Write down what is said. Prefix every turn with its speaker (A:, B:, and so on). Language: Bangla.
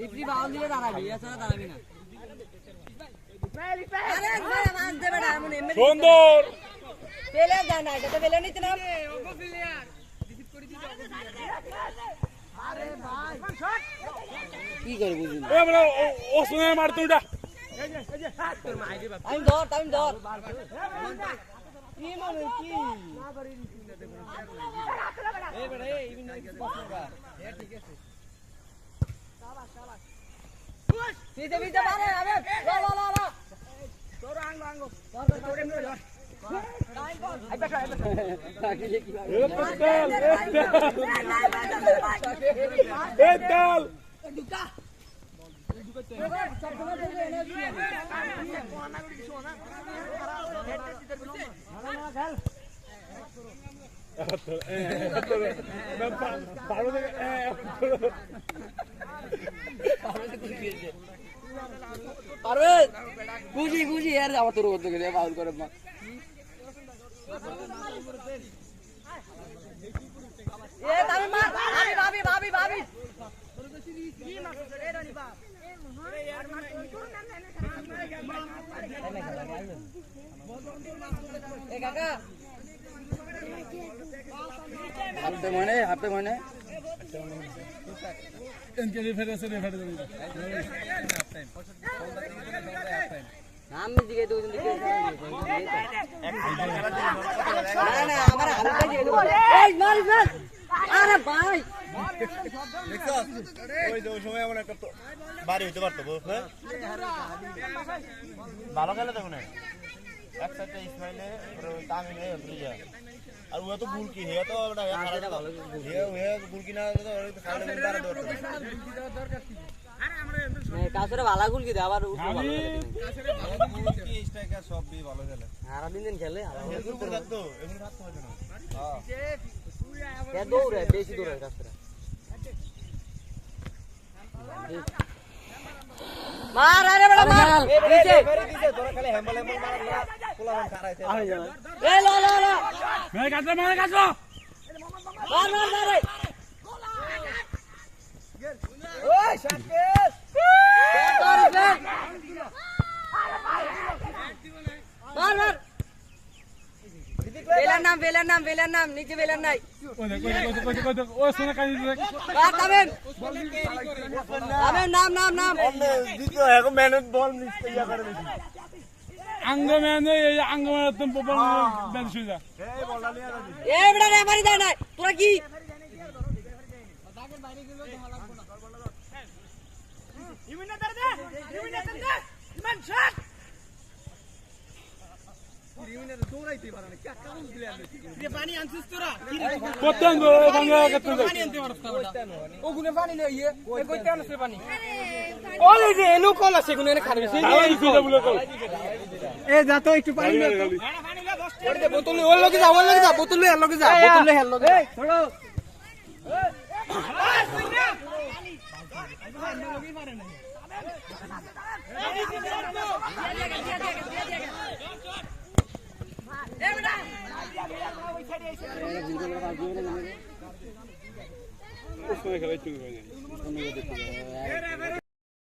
A: রিফরি বাউল দিলে দাঁড়াবি এছাড়া দাঁড়াবি না। আরে একবারে মাছ দেবে না এমন এমনি
B: সুন্দর।
A: পেলে যায় এটা তো পেলে নিতে না। কি করে বুঝি না?
B: এ বলে ও শুনে মার তুইটা
A: আমি ধর আমি ধর। কি মনে কি? দিতে দিতে পারে আবে লা লা লা লা তোর আঙ্গ আঙ্গ তোর তোর
B: এ তাল পারো থেকে
A: পারবে বুঝি বুঝি আর যাব তোর করতে গেলে বাউল করে মা এ তামি মার ভাবি ভাবি ভাবি ভাবি এ কাকা হাতে মনে হাতে মনে
B: এনকে ফেরেছে রে ফেরেছে
A: নাম দিকে দুজন দিকে না না আমার হালকা দিয়ে এই মার মার আরে ভাই
C: হ্যাঁ? ভালো খেলে দেখো না এক সাইডে ইসমাইলে তামিলে আর ও তো গুল কি হে তো ভালো হে হে গুল কি না তো
A: কাছরে ভালা গুল কি দে আবার উঠো ভালো
C: কি স্ট্রাইকার সব দিয়ে ভালো খেলে
A: আর দিন দিন খেলে
C: এগুলো করে থাকতো এগুলো থাকতো হয়তো না হ্যাঁ
A: এ দৌড়ে বেশি দৌড়ে কাছরে মার আরে বড় মার নিচে
C: তোরা খালি হ্যাম্বল হ্যাম্বল মারা পোলা মান খারাইছে
A: এ লো লো লো
B: মেরে কাছে মেরে কাছে
A: মার মার মার রে
C: ওই শাকেশ
A: মার মার মার মার বেলার নাম বেলার নাম বেলার নাম, নিচে বেলার নাই। নাম নাম নাম।
C: দ্বিতীয় এখন ম্যানেজ বল
A: তোরা কি?
D: লই ইয়ে ওই কইতে আনছে পানি কল এই যে এনু কল আছে গুনে খাবে সেই
B: তাই কইতা বলে কল
D: এ যা তো একটু পানি বোতল ওর লগে যা ওর লগে যা বোতল লই এর লগে যা বোতল লই এর লগে ছড়ো
B: ও শুনে খেলাই তুমি